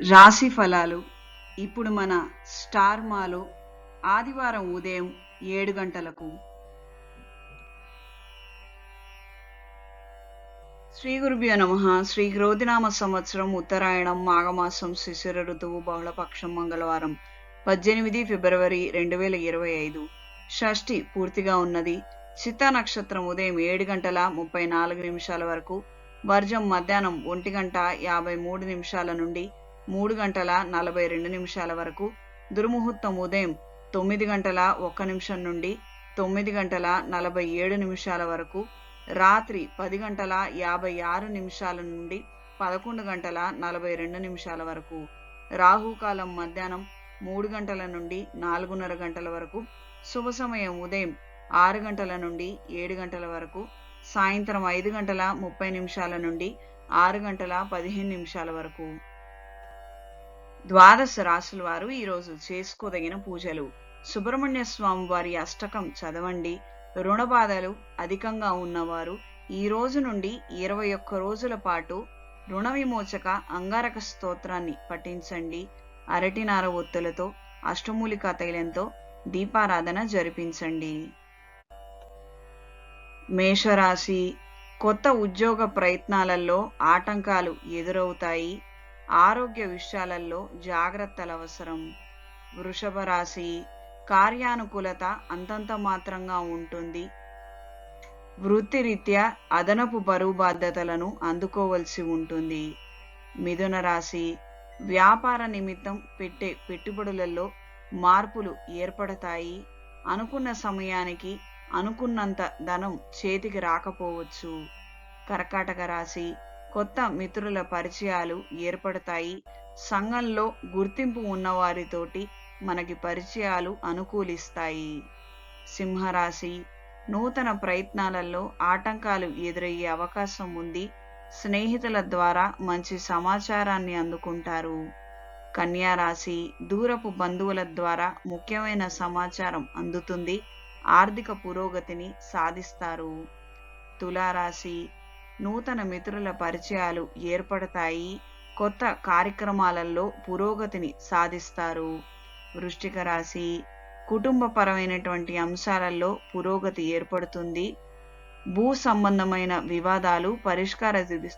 రాశి ఫలాలు. ఇప్పుడు మన స్టార్ మాలో ఆదివారం ఉదయం ఏడు గంటలకు శ్రీ గురుభ్యో నమ. శ్రీ క్రోధినామ సంవత్సరం ఉత్తరాయణం మాఘమాసం శిశిర ఋతువు బహుళపక్షం మంగళవారం పద్దెనిమిది ఫిబ్రవరి రెండు వేల ఇరవై ఐదు. షష్ఠి పూర్తిగా ఉన్నది. చిత్తా నక్షత్రం ఉదయం ఏడు గంటల ముప్పై నాలుగు నిమిషాల వరకు వర్జం మధ్యాహ్నం ఒంటి గంట యాభై మూడు నిమిషాల నుండి మూడు గంటల నలభై రెండు నిమిషాల వరకు. దుర్ముహూర్తం ఉదయం తొమ్మిది గంటల ఒక్క నిమిషం నుండి తొమ్మిది గంటల నలభై ఏడు నిమిషాల వరకు. రాత్రి పది గంటల యాభై ఆరు నిమిషాల నుండి పదకొండు గంటల నలభై రెండు నిమిషాల వరకు. రాహుకాలం మధ్యాహ్నం మూడు గంటల నుండి నాలుగున్నర గంటల వరకు. శుభ సమయం ఉదయం ఆరు గంటల నుండి ఏడు గంటల వరకు. సాయంత్రం ఐదు గంటల ముప్పై నిమిషాల నుండి ఆరు గంటల పదిహేను నిమిషాల వరకు. ద్వాదశ రాశుల వారు ఈరోజు చేసుకోదగిన పూజలు. సుబ్రహ్మణ్య స్వామి వారి అష్టకం చదవండి. రుణ బాధలు అధికంగా ఉన్నవారు ఈ రోజు నుండి ఇరవై ఒక్క రోజుల పాటు రుణ విమోచక అంగారక స్తోత్రాన్ని పఠించండి. అరటినార ఒత్తులతో అష్టమూలికా తైలంతో దీపారాధన జరిపించండి. మేషరాశి కొత్త ఉద్యోగ ప్రయత్నాలలో ఆటంకాలు ఎదురవుతాయి. ఆరోగ్య విషయాలలో జాగ్రత్తలు అవసరం వృషభ రాశి కార్యానుకూలత అంతంత మాత్రంగా ఉంటుంది. వృత్తిరీత్యా అదనపు బరువు బాధ్యతలను అందుకోవలసి ఉంటుంది. మిథున రాశి వ్యాపార నిమిత్తం పెట్టే పెట్టుబడులలో మార్పులు ఏర్పడతాయి. అనుకున్న సమయానికి అనుకున్నంత ధనం చేతికి రాకపోవచ్చు. కర్కాటక రాశి కొత్త మిత్రుల పరిచయాలు ఏర్పడతాయి. సంఘంలో గుర్తింపు ఉన్నవారితోటి మనకి పరిచయాలు అనుకూలిస్తాయి. సింహరాశి నూతన ప్రయత్నాలలో ఆటంకాలు ఎదురయ్యే అవకాశం ఉంది. స్నేహితుల ద్వారా మంచి సమాచారాన్ని అందుకుంటారు. కన్యారాశి దూరపు బంధువుల ద్వారా ముఖ్యమైన సమాచారం అందుతుంది. ఆర్థిక పురోగతిని సాధిస్తారు. తులారాశి నూతన మిత్రుల పరిచయాలు ఏర్పడతాయి. కొత్త కార్యక్రమాలలో పురోగతిని సాధిస్తారు. వృష్టిక రాశి కుటుంబపరమైనటువంటి అంశాలలో పురోగతి ఏర్పడుతుంది. భూ సంబంధమైన వివాదాలు పరిష్కార ది-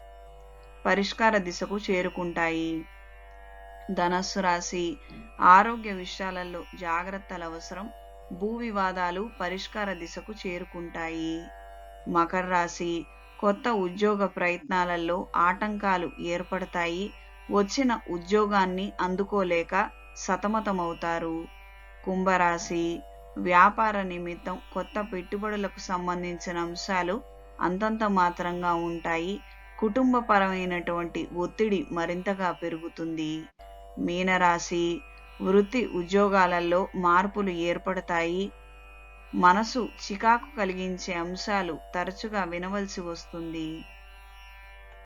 పరిష్కార దిశకు చేరుకుంటాయి. ధనస్సు రాశి ఆరోగ్య విషయాలలో జాగ్రత్తలు అవసరం. భూ వివాదాలు పరిష్కార దిశకు చేరుకుంటాయి. మకర రాశి కొత్త ఉద్యోగ ప్రయత్నాలలో ఆటంకాలు ఏర్పడతాయి. వచ్చిన ఉద్యోగాన్ని అందుకోలేక సతమతమవుతారు. కుంభరాశి వ్యాపార నిమిత్తం కొత్త పెట్టుబడులకు సంబంధించిన అంశాలు అంతంత మాత్రంగా ఉంటాయి. కుటుంబపరమైనటువంటి ఒత్తిడి మరింతగా పెరుగుతుంది. మీనరాశి వృత్తి ఉద్యోగాలలో మార్పులు ఏర్పడతాయి. మనసు చికాకు కలిగించే అంశాలు తరచుగా వినవలసి వస్తుంది.